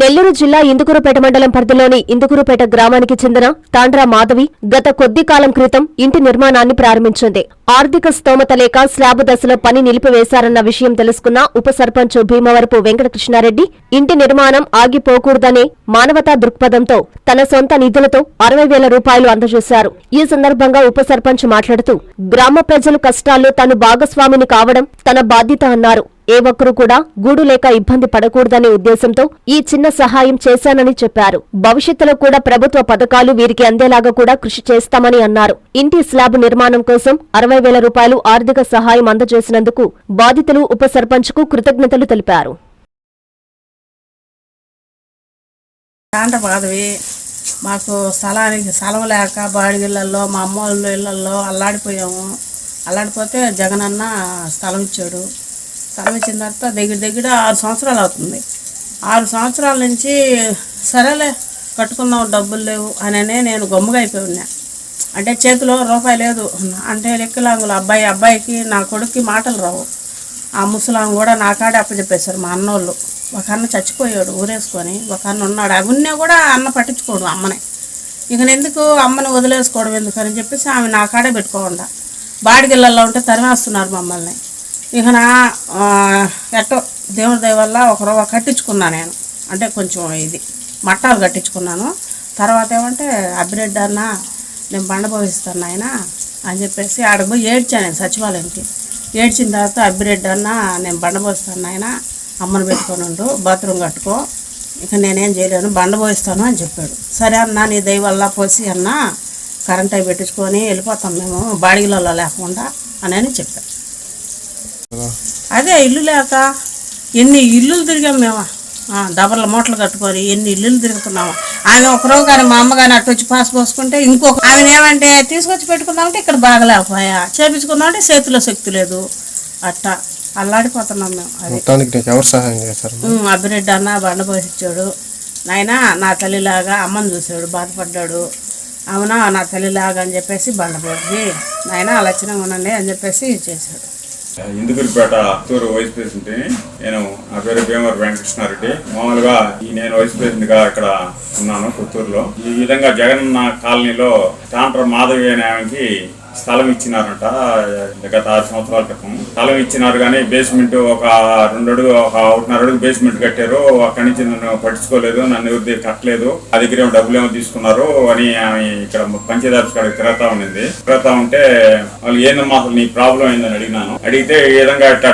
నెల్లూరు జిల్లా ఇందుకూరుపేట మండలం పరిధిలోని ఇందుకూరుపేట గ్రామానికి చెందిన తాండ్రా మాధవి గత కొద్ది కాలం క్రితం ఇంటి నిర్మాణాన్ని ప్రారంభించింది. ఆర్థిక స్తోమత లేక స్లాబ్ దశలో పని నిలిపివేశారన్న విషయం తెలుసుకున్న ఉప సర్పంచ్ భీమవరపు వెంకటకృష్ణారెడ్డి ఇంటి నిర్మాణం ఆగిపోకూడదనే మానవతా దృక్పథంతో తన సొంత నిధులతో అరవై వేల రూపాయలు అందజేశారు. ఈ సందర్భంగా ఉప సర్పంచ్ మాట్లాడుతూ గ్రామ ప్రజలు కష్టాల్లో తాను భాగస్వామిని కావడం తన బాధ్యత అన్నారు. ఏ ఒక్కరూ కూడా గూడు లేక ఇబ్బంది పడకూడదనే ఉద్దేశంతో ఈ చిన్న సహాయం చేశానని చెప్పారు. భవిష్యత్తులో కూడా ప్రభుత్వ పథకాలు వీరికి అందేలాగా కూడా కృషి చేస్తామని అన్నారు. ఇంటి స్లాబ్ నిర్మాణం కోసం అరవై వేల రూపాయలు ఆర్థిక సహాయం అందజేసినందుకు బాధితులు ఉప సర్పంచ్కు కృతజ్ఞతలు తెలిపారు. మాకు స్థలానికి స్థలం లేక బాడిగిళ్ళల్లో మా అమ్మ వాళ్ళ ఇళ్ళల్లో అల్లాడిపోయాము. అల్లాడిపోతే జగనన్న స్థలం ఇచ్చాడు. స్థలం తర్వాత దగ్గర దగ్గర ఆరు సంవత్సరాలు అవుతుంది. ఆరు సంవత్సరాల నుంచి సరేలే కట్టుకుందాం డబ్బులు లేవు అననే నేను గమ్ముగా అయిపోయి ఉన్నా. అంటే చేతిలో రూపాయి లేదు. అంటే లెక్కలాంగుల అబ్బాయి అబ్బాయికి నా కొడుక్కి మాటలు రావు. ఆ ముసలాం కూడా నా కాడే అప్పచెప్పేశారు మా అన్నోళ్ళు. ఒక అన్న చచ్చిపోయాడు ఊరేసుకొని. ఒక అన్న ఉన్నాడు. అవన్నీ కూడా అన్న పట్టించుకోడు అమ్మని. ఇక ఎందుకు అమ్మని వదిలేసుకోవడం ఎందుకని చెప్పేసి ఆమె నా కాడే పెట్టుకోకుండా. బాడిగిళ్ళల్లో ఉంటే తరిమేస్తున్నారు మమ్మల్ని. ఇక నా ఎట్టో దేవుడి దయ వల్ల ఒక రవ్వ కట్టించుకున్నా నేను. అంటే కొంచెం ఇది మట్టాలు కట్టించుకున్నాను. తర్వాత ఏమంటే అభిరెడ్డి అన్న నేను బండ పోయిస్తాను ఆయన అని చెప్పేసి ఆడకు పోయి ఏడ్చాను నేను సచివాలయంకి. ఏడ్చిన తర్వాత అబ్బిరెడ్డి అన్న నేను బండ పోస్తాను ఆయన అమ్మను పెట్టుకొని ఉండు బాత్రూమ్ కట్టుకో ఇక నేనేం చేయలేను బండ పోయిస్తాను అని చెప్పాడు. సరే అన్న నీ దయ వల్ల పోసి అన్న కరెంట్ అవి పెట్టించుకొని వెళ్ళిపోతాం మేము బాడిగలలో లేకుండా అని అని చెప్పాను అదే ఇల్లు లేక ఎన్ని ఇల్లులు తిరిగాం మేము. డబర్ల మూటలు కట్టుకొని ఎన్ని ఇల్లులు తిరుగుతున్నాము ఆమె ఒకరోజు కానీ మా అమ్మ కానీ అటు వచ్చి పాస్ పోసుకుంటే ఇంకొక ఆమె ఏమంటే తీసుకొచ్చి పెట్టుకుందామంటే ఇక్కడ బాగలేకపోయా. చేపించుకుందామంటే చేతిలో శక్తి లేదు. అట్టా. అల్లాడిపోతున్నాం మేము. అది. ఎవరు సహాయం చేశారు? అభిరెడ్డి అన్న బండ పోసిచ్చాడు నాయన నా తల్లిలాగా అమ్మని చూసాడు బాధపడ్డాడు. అవునా నా తల్లిలాగా అని చెప్పేసి బండ పోసి నాయన లక్షణంగా ఉండండి అని చెప్పేసి చేశాడు. ఇందుకూరుపేట చిత్తూరు వైస్ ప్రెసిడెంట్ నేను నా పేరు భీమవరం వెంకటకృష్ణారెడ్డి. మామూలుగా ఈ నేను వైస్ ప్రెసిడెంట్గా ఇక్కడ ఉన్నాను పుత్తూరులో. ఈ విధంగా జగన్ కాలనీలో టాంటర్ మాధవి అనే ఆమెకి స్థలం ఇచ్చినారంట గత ఆరు సంవత్సరాల క్రితం. స్థలం ఇచ్చినారు కానీ బేస్మెంట్ ఒక రెండు అడుగు ఒక ఒకటిన్నర అడుగు బేస్మెంట్ కట్టారు. అక్కడి నుంచి నన్ను పట్టించుకోలేదు నన్ను ఎవరి కట్టలేదు. ఆ దగ్గర ఏమో డబ్బులు ఏమో తీసుకున్నారు అని ఆమె ఇక్కడ పంచాయతీ ఆఫీస్ కాడికి తిరుగుతా ఉండింది. తిరగతా ఉంటే వాళ్ళు ఏందమ్మా అసలు నీ ప్రాబ్లం ఏందని అడిగినాను. అడిగితే ఏ విధంగా అట్ట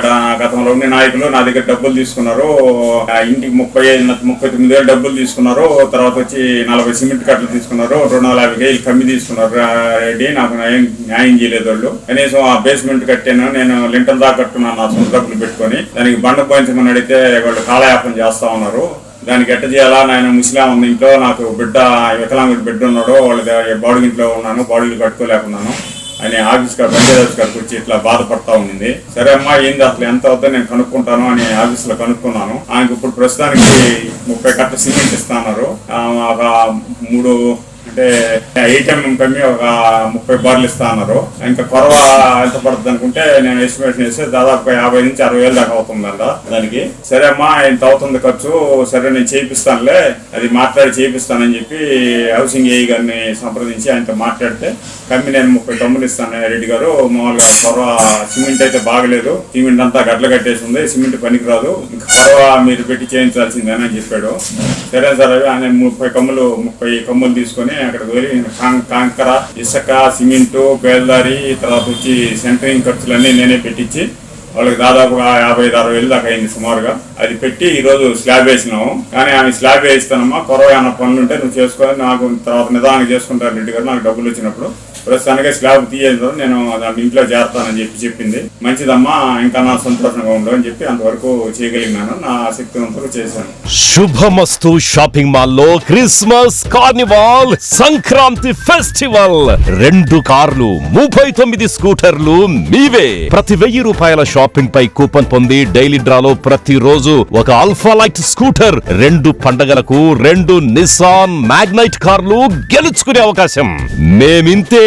గతంలో ఉండే నాయకులు నా దగ్గర డబ్బులు తీసుకున్నారు. ఇంటికి ముప్పై ముప్పై తొమ్మిది వేలు డబ్బులు తీసుకున్నారు. తర్వాత వచ్చి నలభై సిమెంట్ కట్టలు తీసుకున్నారు. రెండు వందల యాభై వేలు కమ్మి తీసుకున్నారు. రెడ్డి నాకు న్యాయం చేయలేదు వాళ్ళు. కనీసం ఆ బేస్మెంట్ కట్టాను నేను లింటర్ దాకా కట్టున్నాను నా సొంత డబ్బులు పెట్టుకొని. దానికి బండ పోయించమని అడిగితే వాళ్ళు కాలయాపన చేస్తా ఉన్నారు. దానికి ఎట్ట చేయాలా? నేను ముస్లాం ఉంది ఇంట్లో నాకు బిడ్డ వికలాంగుడి బిడ్డ ఉన్నాడు. వాళ్ళ బాడుగు ఇంట్లో ఉన్నాను బాడుగులు కట్టుకోలేకున్నాను అని ఆఫీస్ గారు పంచాయతీ ఆఫీస్ వచ్చి ఇట్లా బాధపడతా ఉండింది. సరే అమ్మా ఏంది అసలు ఎంత అవుతుందో నేను కనుక్కుంటాను అని ఆఫీస్లో కనుక్కున్నాను. ఆయనకి ఇప్పుడు ప్రస్తుతానికి ముప్పై కట్ట సిమెంట్ ఇస్తున్నారు ఆ, ఒక మూడు అంటే ఏటీఎం కమ్మి ఒక ముప్పై బార్లు ఇస్తా అన్నారు. ఇంకా కొరవ ఎంత పడుతుంది అనుకుంటే నేను ఎస్టిమేషన్ చేస్తే దాదాపు యాభై నుంచి అరవై వేలు దాకా అవుతుంది అంట దానికి. సరే అమ్మా ఇంత అవుతుంది ఖర్చు. సరే నేను చేయిస్తానులే అది మాట్లాడి చేయిస్తానని చెప్పి హౌసింగ్ ఏఈ గారిని సంప్రదించి ఆయనతో మాట్లాడితే కమ్మి నేను ముప్పై తొమ్మిది ఇస్తాను రెడ్డి గారు. మామూలుగా కొరవ సిమెంట్ అయితే బాగలేదు. సిమెంట్ అంతా గడ్డలు కట్టేసి ఉంది. సిమెంట్ పనికిరాదు. ఇంకా కొరవ మీరు పెట్టి చేయించాల్సిందేనని అని చెప్పాడు. సరే సరే ఆయన ముప్పై కమ్ములు ముప్పై కమ్ములు తీసుకొని అక్కడ వెళ్ళి కాం- కాంకర ఇసుక సిమెంటు బేల్దారి తర్వాత వచ్చి సెంటరింగ్ ఖర్చులన్నీ నేనే పెట్టించి వాళ్ళకి దాదాపుగా యాభై ఐదు అరవై వేలు దాకా అయింది సుమారుగా. అది పెట్టి ఈరోజు స్లాబ్ వేసినాము కానీ ఆమె స్లాబ్ వేయిస్తానమ్మా కొరవ ఏమైనా పనులు ఉంటే నువ్వు చేసుకొని నాకు తర్వాత నిదానం చేసుకుంటారు రెడ్డి గారు నాకు డబ్బులు వచ్చినప్పుడు. ప్రస్తుతానికి స్లాబ్ తీయదు నేను దాన్ని ఇంట్లో చేస్తానని చెప్పి చెప్పింది. మంచిదమ్మా ఇంకా నా సంతోషంగా ఉండు అని చెప్పి అంతవరకు చేయగలిగినాను. నా శక్తివంతకు చేశాను. శుభమస్తు షాపింగ్ మాల్లో క్రిస్మస్ కార్నివాల్ సంక్రాంతి ఫెస్టివల్. రెండు కార్లు ముప్పై తొమ్మిది స్కూటర్లు మీవే. ప్రతి వెయ్యి రూపాయల షాపింగ్ పై కూపన్ పొంది డైలీ డ్రాలో ప్రతి రోజు ఒక అల్ఫా లైట్ స్కూటర్ రెండు పండగలకు రెండు నిసాన్ మ్యాగ్నైట్ కార్లు గెలుచుకునే అవకాశం. మేమింతే